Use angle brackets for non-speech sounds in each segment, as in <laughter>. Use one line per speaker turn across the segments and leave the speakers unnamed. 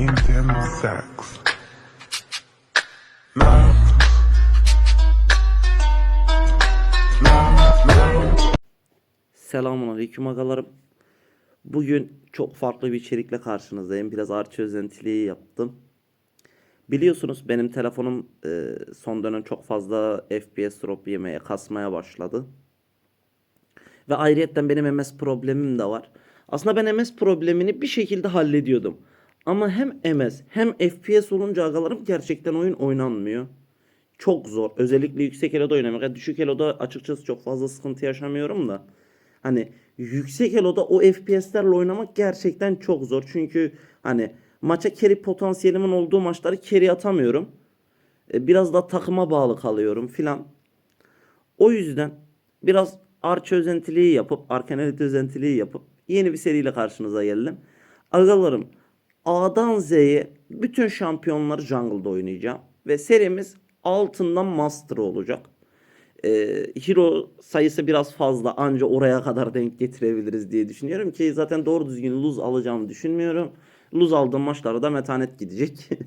intense sex.
Selamun aleyküm agalarım. Bugün çok farklı bir içerikle karşınızdayım. Biraz arç özentiliği yaptım. Biliyorsunuz benim telefonum e, son dönem çok fazla FPS drop yemeye, kasmaya başladı. Ve ayrıyetten benim MS problemim de var. Aslında ben MS problemini bir şekilde hallediyordum. Ama hem MS hem FPS olunca agalarım gerçekten oyun oynanmıyor. Çok zor. Özellikle yüksek eloda oynamak. Yani düşük eloda açıkçası çok fazla sıkıntı yaşamıyorum da. Hani yüksek eloda o FPS'lerle oynamak gerçekten çok zor. Çünkü hani maça carry potansiyelimin olduğu maçları carry atamıyorum. E, Biraz da takıma bağlı kalıyorum filan. O yüzden biraz arç özentiliği yapıp, arkanelit özentiliği yapıp yeni bir seriyle karşınıza geldim. Agalarım A'dan Z'ye bütün şampiyonları jungle'da oynayacağım. Ve serimiz altından master olacak. Ee, hero sayısı biraz fazla anca oraya kadar denk getirebiliriz diye düşünüyorum ki zaten doğru düzgün lose alacağımı düşünmüyorum. Lose aldığım maçlarda metanet gidecek. <laughs>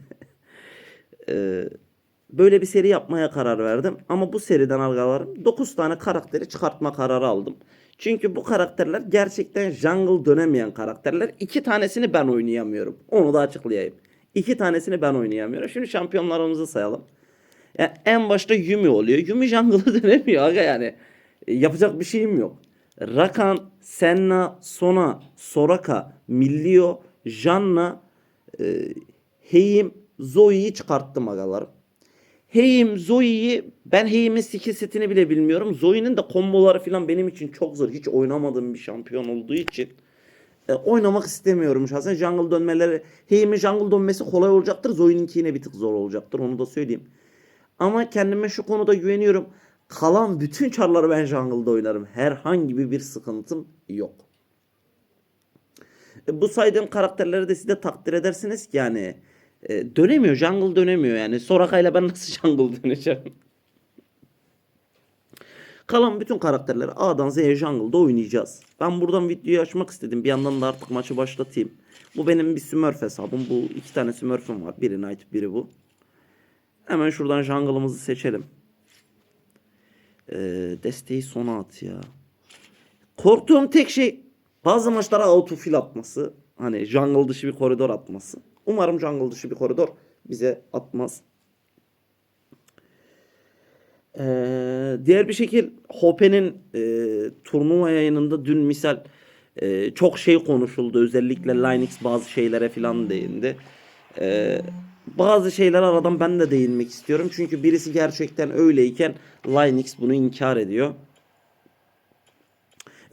Ee, böyle bir seri yapmaya karar verdim. Ama bu seriden argalarım 9 tane karakteri çıkartma kararı aldım. Çünkü bu karakterler gerçekten jungle dönemeyen karakterler. İki tanesini ben oynayamıyorum. Onu da açıklayayım. İki tanesini ben oynayamıyorum. Şimdi şampiyonlarımızı sayalım. Yani en başta Yumi oluyor. Yumi jungle'ı <laughs> dönemiyor aga yani. E, yapacak bir şeyim yok. Rakan, Senna, Sona, Soraka, Millio, Janna, e, Heim, Zoe'yi çıkarttım agalarım. Heim, Zoe'yi ben Heim'in skill setini bile bilmiyorum. Zoe'nin de komboları falan benim için çok zor. Hiç oynamadığım bir şampiyon olduğu için e, oynamak istemiyorum şahsen. Jungle dönmeleri, Heim'in jungle dönmesi kolay olacaktır. Zoe'ninki yine bir tık zor olacaktır. Onu da söyleyeyim. Ama kendime şu konuda güveniyorum. Kalan bütün çarları ben jungle'da oynarım. Herhangi bir sıkıntım yok. E, bu saydığım karakterleri de siz de takdir edersiniz ki yani e, dönemiyor. Jungle dönemiyor yani. Soraka ile ben nasıl <laughs> jungle döneceğim? Kalan bütün karakterleri A'dan Z'ye jungle'da oynayacağız. Ben buradan videoyu açmak istedim. Bir yandan da artık maçı başlatayım. Bu benim bir Smurf hesabım. Bu iki tane Smurf'üm var. Biri Knight, biri bu. Hemen şuradan jungle'ımızı seçelim. Ee, desteği sona at ya. Korktuğum tek şey bazı maçlara autofill atması. Hani jungle dışı bir koridor atması. Umarım jungle dışı bir koridor bize atmaz. Ee, diğer bir şekil Hope'nin e, turnuva yayınında dün misal e, çok şey konuşuldu. Özellikle Linux bazı şeylere falan değindi. Ee, bazı şeyler aradan ben de değinmek istiyorum. Çünkü birisi gerçekten öyleyken Linux bunu inkar ediyor.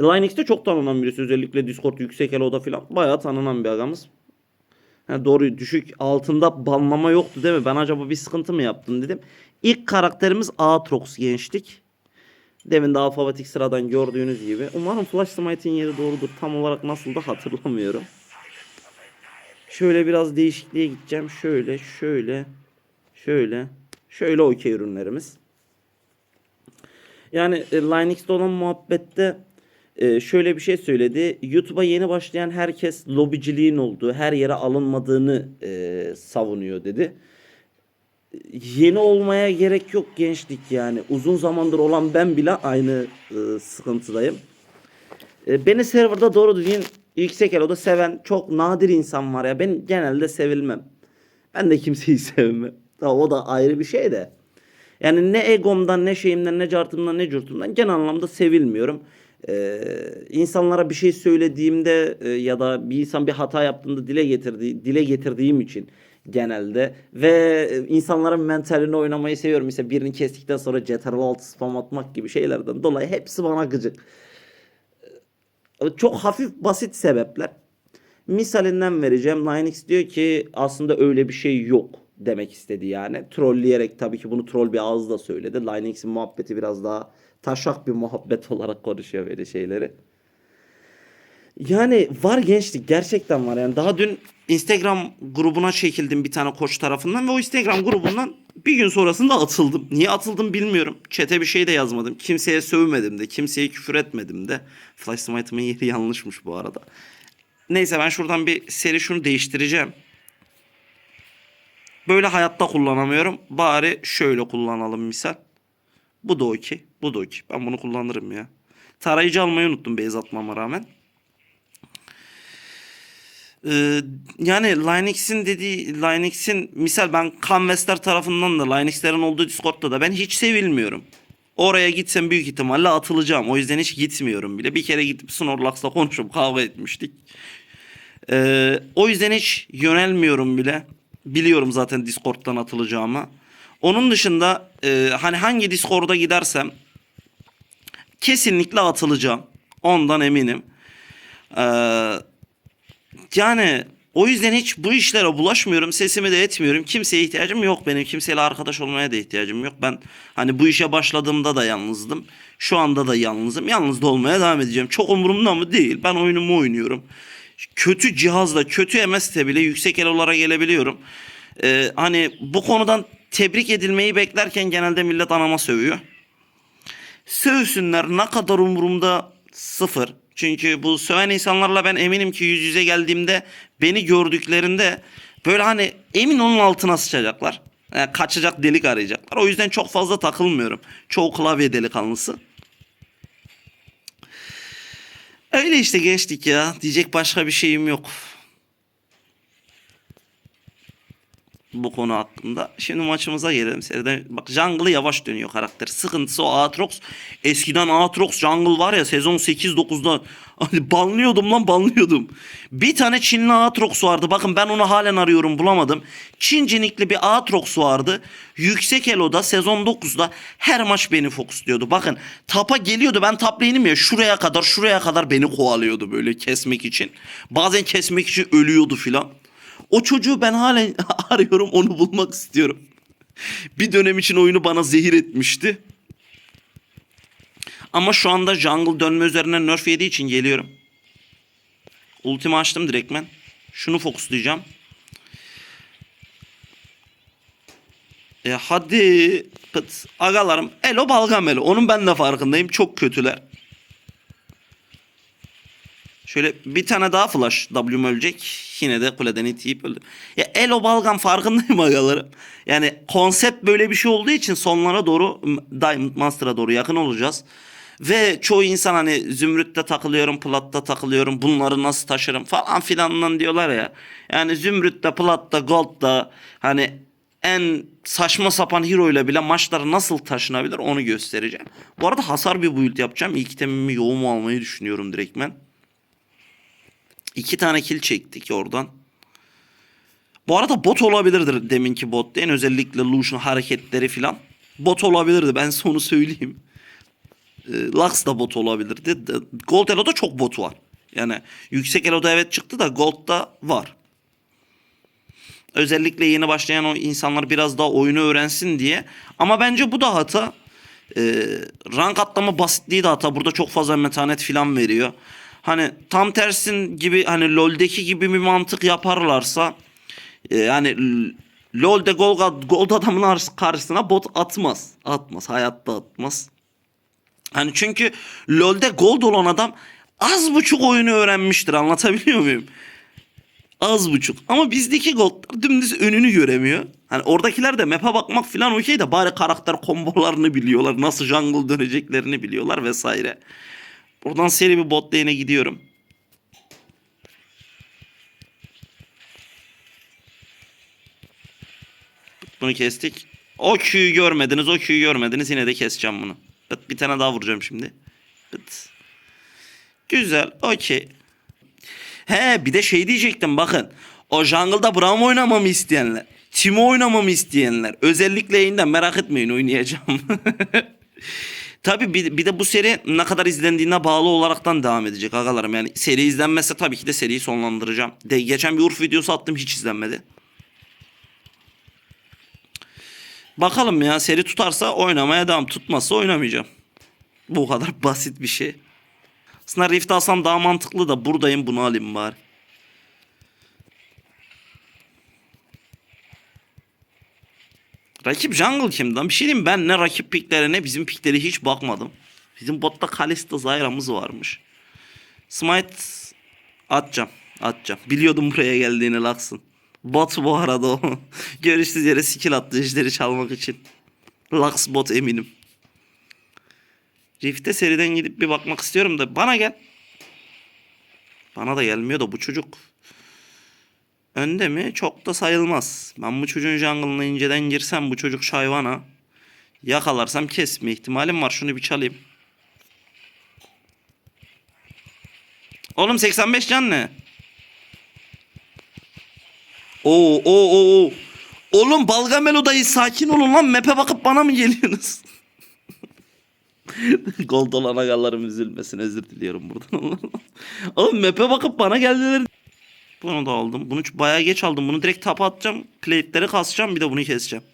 E, Linux'te çok tanınan birisi. Özellikle Discord yüksek eloda falan bayağı tanınan bir agamız. Ha, doğru düşük altında banlama yoktu değil mi? Ben acaba bir sıkıntı mı yaptım dedim. İlk karakterimiz Aatrox gençlik. Demin de alfabetik sıradan gördüğünüz gibi. Umarım Flash Smite'in yeri doğrudur. Tam olarak nasıl da hatırlamıyorum. Şöyle biraz değişikliğe gideceğim. Şöyle, şöyle, şöyle, şöyle okey ürünlerimiz. Yani e, Linux'ta olan muhabbette e, şöyle bir şey söyledi. YouTube'a yeni başlayan herkes lobiciliğin olduğu, her yere alınmadığını e, savunuyor dedi. Yeni olmaya gerek yok gençlik yani. Uzun zamandır olan ben bile aynı e, sıkıntıdayım. E, beni serverda doğru düzgün yüksek eloda seven çok nadir insan var ya. Ben genelde sevilmem. Ben de kimseyi <laughs> sevmem. Tabii o da ayrı bir şey de. Yani ne egomdan ne şeyimden ne cartımdan ne curtumdan genel anlamda sevilmiyorum. Ee, insanlara bir şey söylediğimde e, ya da bir insan bir hata yaptığında dile getirdiği dile getirdiğim için genelde ve e, insanların mentalini oynamayı seviyorum. Mesela birini kestikten sonra CTRL 6 spam atmak gibi şeylerden dolayı hepsi bana gıcık. Çok hafif basit sebepler. Misalinden vereceğim. Linux diyor ki aslında öyle bir şey yok demek istedi yani. Trolleyerek tabii ki bunu troll bir ağızla söyledi. Linux'in muhabbeti biraz daha taşak bir muhabbet olarak konuşuyor böyle şeyleri. Yani var gençlik gerçekten var yani daha dün Instagram grubuna çekildim bir tane koç tarafından ve o Instagram grubundan bir gün sonrasında atıldım. Niye atıldım bilmiyorum. Çete bir şey de yazmadım. Kimseye sövmedim de, kimseye küfür etmedim de. Flash Smite'ımın yeri yanlışmış bu arada. Neyse ben şuradan bir seri şunu değiştireceğim. Böyle hayatta kullanamıyorum. Bari şöyle kullanalım misal. Bu da okey. Bu okey. Ben bunu kullanırım ya. Tarayıcı almayı unuttum beyaz atmama rağmen. Ee, yani Linux'in dediği Linux'in misal ben Canvas'ler tarafından da Linux'lerin olduğu Discord'da da ben hiç sevilmiyorum. Oraya gitsem büyük ihtimalle atılacağım. O yüzden hiç gitmiyorum bile. Bir kere gidip Snorlax'la konuşup kavga etmiştik. Ee, o yüzden hiç yönelmiyorum bile. Biliyorum zaten Discord'dan atılacağımı. Onun dışında e, hani hangi Discord'a gidersem kesinlikle atılacağım. Ondan eminim. Ee, yani o yüzden hiç bu işlere bulaşmıyorum. Sesimi de etmiyorum. Kimseye ihtiyacım yok benim. Kimseyle arkadaş olmaya da ihtiyacım yok. Ben hani bu işe başladığımda da yalnızdım. Şu anda da yalnızım. Yalnız da olmaya devam edeceğim. Çok umurumda mı? Değil. Ben oyunumu oynuyorum. Kötü cihazla, kötü MS'te bile yüksek elolara gelebiliyorum. Ee, hani bu konudan tebrik edilmeyi beklerken genelde millet anama sövüyor. Sövsünler ne kadar umurumda sıfır. Çünkü bu söven insanlarla ben eminim ki yüz yüze geldiğimde beni gördüklerinde böyle hani emin onun altına sıçacaklar. Yani kaçacak delik arayacaklar. O yüzden çok fazla takılmıyorum. Çoğu klavye delikanlısı. Öyle işte geçtik ya. Diyecek başka bir şeyim yok. Bu konu hakkında. Şimdi maçımıza gelelim. Seriden bak jungle'ı yavaş dönüyor karakter. Sıkıntısı o Aatrox. Eskiden Aatrox jungle var ya sezon 8-9'da <laughs> hani banlıyordum lan banlıyordum. Bir tane Çinli Aatrox vardı. Bakın ben onu halen arıyorum bulamadım. Çincenikli bir Aatrox vardı. Yüksek Elo'da sezon 9'da her maç beni fokusluyordu. Bakın tapa geliyordu. Ben lane'im ya şuraya kadar şuraya kadar beni kovalıyordu böyle kesmek için. Bazen kesmek için ölüyordu filan. O çocuğu ben halen <laughs> arıyorum onu bulmak istiyorum. Bir dönem için oyunu bana zehir etmişti. Ama şu anda jungle dönme üzerine nerf yediği için geliyorum. Ultimi açtım direktmen. Şunu fokuslayacağım. E hadi pıt agalarım. Elo balgam elo. Onun ben de farkındayım. Çok kötüler. Şöyle bir tane daha flash W'm ölecek. Yine de kuleden itiyip öldü. Ya Elo Balgam farkındayım agalarım. Yani konsept böyle bir şey olduğu için sonlara doğru Diamond Master'a doğru yakın olacağız. Ve çoğu insan hani zümrütte takılıyorum, platta takılıyorum, bunları nasıl taşırım falan filandan diyorlar ya. Yani zümrütte, platta, goldda hani en saçma sapan hero ile bile maçlara nasıl taşınabilir onu göstereceğim. Bu arada hasar bir build yapacağım. İlk itemimi yoğun almayı düşünüyorum direktmen. İki tane kill çektik oradan. Bu arada bot olabilirdir deminki bot değil. Özellikle Lucian hareketleri filan. Bot olabilirdi ben size onu söyleyeyim. E, Lux da bot olabilirdi. Gold Elo'da çok bot var. Yani yüksek Elo'da evet çıktı da Gold'da var. Özellikle yeni başlayan o insanlar biraz daha oyunu öğrensin diye. Ama bence bu da hata. E, rank atlama basitliği de hata. Burada çok fazla metanet filan veriyor. Hani tam tersin gibi hani LoL'deki gibi bir mantık yaparlarsa e, yani LoL'de gol, gol adamın ar- karşısına bot atmaz. Atmaz. Hayatta atmaz. Hani çünkü LoL'de gold olan adam az buçuk oyunu öğrenmiştir. Anlatabiliyor muyum? Az buçuk. Ama bizdeki goldlar dümdüz önünü göremiyor. Hani oradakiler de map'e bakmak falan okey de bari karakter kombolarını biliyorlar. Nasıl jungle döneceklerini biliyorlar vesaire. Buradan seri bir bot lane'e gidiyorum. Bunu kestik. O Q'yu görmediniz, o Q'yu görmediniz. Yine de keseceğim bunu. Pıt, bir tane daha vuracağım şimdi. Pıt. Güzel, okey. He bir de şey diyecektim bakın. O jungle'da Braum oynamamı isteyenler. Timo oynamamı isteyenler. Özellikle yayından merak etmeyin oynayacağım. <laughs> Tabii bir, bir de bu seri ne kadar izlendiğine bağlı olaraktan devam edecek agalarım. Yani seri izlenmezse tabii ki de seriyi sonlandıracağım. De, geçen bir Urf videosu attım hiç izlenmedi. Bakalım ya seri tutarsa oynamaya devam. Tutmazsa oynamayacağım. Bu kadar <laughs> basit bir şey. Aslında Rift alsam daha mantıklı da buradayım bunu alayım bari. Rakip jungle kimdi lan? Bir şey diyeyim ben ne rakip piklere ne bizim piklere hiç bakmadım. Bizim botta Kalista Zyra'mız varmış. Smite atacağım. Atacağım. Biliyordum buraya geldiğini Lux'ın. Bot bu arada o. <laughs> Görüşsüz yere skill attı ejderi çalmak için. Lux bot eminim. Rift'e seriden gidip bir bakmak istiyorum da bana gel. Bana da gelmiyor da bu çocuk. Önde mi? Çok da sayılmaz. Ben bu çocuğun jungle'ına inceden girsem bu çocuk şayvana. Yakalarsam kesme ihtimalim var. Şunu bir çalayım. Oğlum 85 can ne? Oo oo oo. Oğlum Balgamelo dayı sakin olun lan. Map'e bakıp bana mı geliyorsunuz? <laughs> Gold olan agalarım üzülmesin. Özür diliyorum buradan. <laughs> Oğlum map'e bakıp bana geldiler. Bunu da aldım. Bunu bayağı geç aldım. Bunu direkt tapa atacağım. Plate'leri kasacağım. Bir de bunu keseceğim.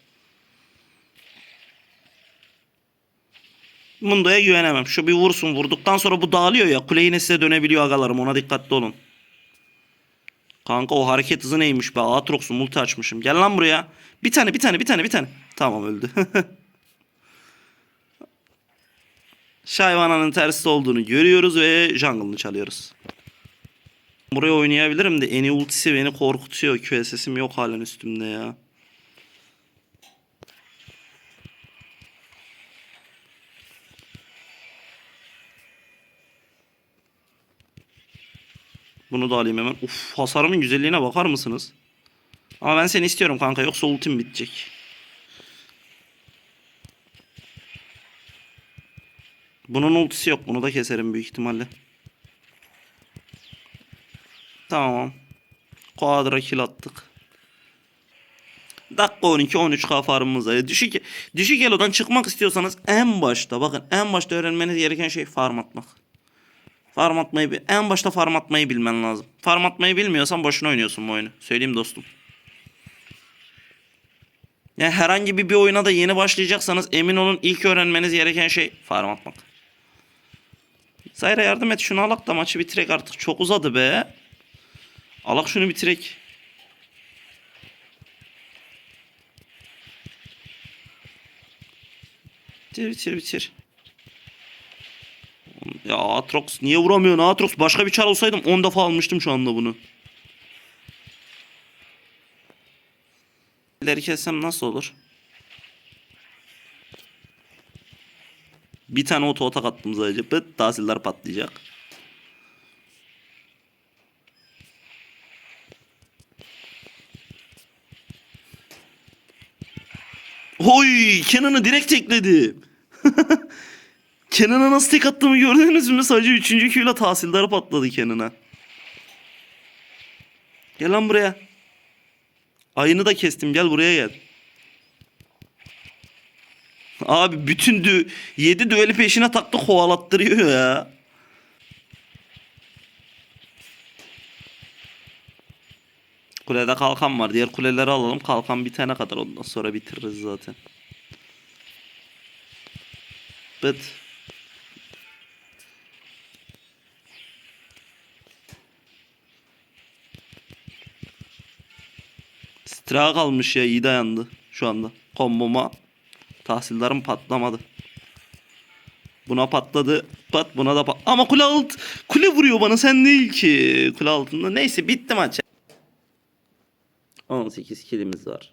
Mundo'ya güvenemem. Şu bir vursun. Vurduktan sonra bu dağılıyor ya. Kule yine size dönebiliyor agalarım. Ona dikkatli olun. Kanka o hareket hızı neymiş be? Aatrox'u multi açmışım. Gel lan buraya. Bir tane bir tane bir tane bir tane. Tamam öldü. <laughs> Şayvana'nın tersi olduğunu görüyoruz ve jungle'ını çalıyoruz. Buraya oynayabilirim de Eni ultisi beni korkutuyor. QSS'im yok halen üstümde ya. Bunu da alayım hemen. Uf hasarımın güzelliğine bakar mısınız? Ama ben seni istiyorum kanka yoksa ultim bitecek. Bunun ultisi yok. Bunu da keserim büyük ihtimalle. Tamam. Quadra kill attık. Dakika 12 13k farmımız var. Düşük düşük elo'dan çıkmak istiyorsanız en başta bakın en başta öğrenmeniz gereken şey farm atmak. Farm atmayı en başta farm atmayı bilmen lazım. Farm atmayı bilmiyorsan boşuna oynuyorsun bu oyunu. Söyleyeyim dostum. Yani herhangi bir, bir oyuna da yeni başlayacaksanız emin olun ilk öğrenmeniz gereken şey farm atmak. Zayra yardım et şunu alak da maçı bitirek artık. Çok uzadı be. Alak şunu bitirek. Bitir bitir bitir. Ya Atrox niye vuramıyorsun Atrox? Başka bir çar olsaydım 10 defa almıştım şu anda bunu. İleri kessem nasıl olur? Bir tane oto atak attım sadece. Pıt tahsiller patlayacak. Oy! Kenan'ı direkt tekledim. <laughs> Kenan'a nasıl tek attığımı gördünüz mü? Sadece 3. Q'yla tahsildar patladı Kenan'a. Gel lan buraya. Ayını da kestim gel buraya gel. Abi bütün dü 7 düeli peşine taktı kovalattırıyor ya. Kulede kalkan var. Diğer kuleleri alalım. Kalkan bitene kadar ondan sonra bitiririz zaten. Bıt. Stra kalmış ya iyi dayandı şu anda. Komboma tahsildarım patlamadı. Buna patladı. Pat buna da pat. Ama kule alt kule vuruyor bana sen değil ki. Kule altında. Neyse bitti maç. 18 kilimiz var.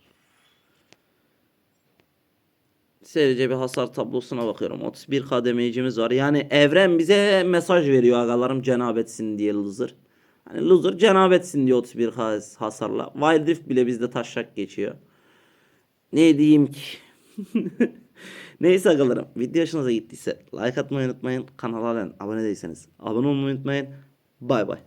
Serice bir hasar tablosuna bakıyorum. 31 kademecimiz var. Yani evren bize mesaj veriyor agalarım cenabetsin diye loser. Hani loser cenabetsin diye 31 has- hasarla. Wild Rift bile bizde taşak geçiyor. Ne diyeyim ki? <laughs> Neyse agalarım. Video hoşunuza gittiyse like atmayı unutmayın. Kanala abone değilseniz abone olmayı unutmayın. Bay bay.